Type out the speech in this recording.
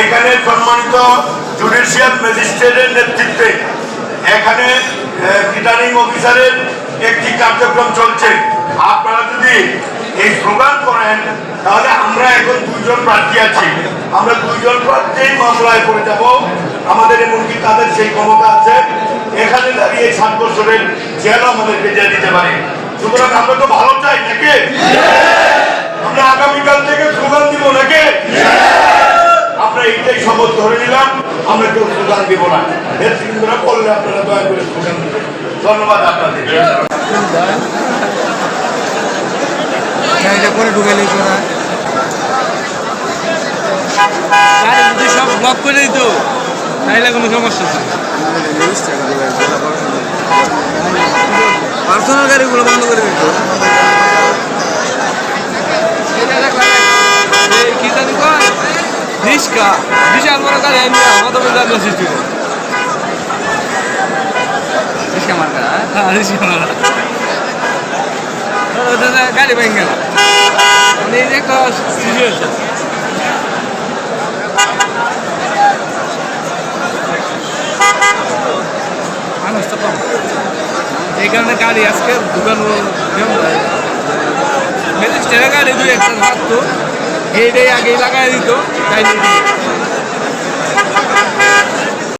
এখানে সম্মানিত জুডিশিয়াল ম্যাজিস্ট্রেটের নেতৃত্বে এখানে রিটার্নিং অফিসারের একটি কার্যক্রম চলছে। আপনারা যদি এই স্লোগান করেন তাহলে আমরা এখন দুইজন প্রার্থী আছি। আমরা দুইজন প্রার্থী মামলায় পড়ে যাব। আমাদের এমনকি তাদের সেই ক্ষমতা আছে। এখানে দাঁড়িয়ে সাত বছরের জেল আমাদেরকে দিয়ে দিতে পারে। সুতরাং আমরা তো ভালো চাই নাকি? আমরা আগামীকাল থেকে স্লোগান দিব নাকি? আমরা এইটাই শপথ ধরে নিলাম। আমরা কেউ স্লোগান দিব না। নেতৃবৃন্দরা বললে আপনারা দয়া করে স্লোগান ধন্যবাদ আপনাদের। করে ঢুকে নিত না গাড়ি যদি সব ব্লক করে দিত। তাইলে কোনো সমস্যা নেই পার্সোনাল গাড়িগুলো বন্ধ করে দিত। এই কি জানি কয়? রিস্কা বিশাল বড় গাড়ি আমি আমাদের জানি সৃষ্টি করে রিক্সা মার্কা হ্যাঁ? ওটা গাড়ি ভেঙে গেল। কম। এই কারণে গাড়ি আজকে দোকান ম্যাজিস্ট্রেটের গাড়ি দুই একটা থাকতো এইটাই আগে লাগাই দিত, তাই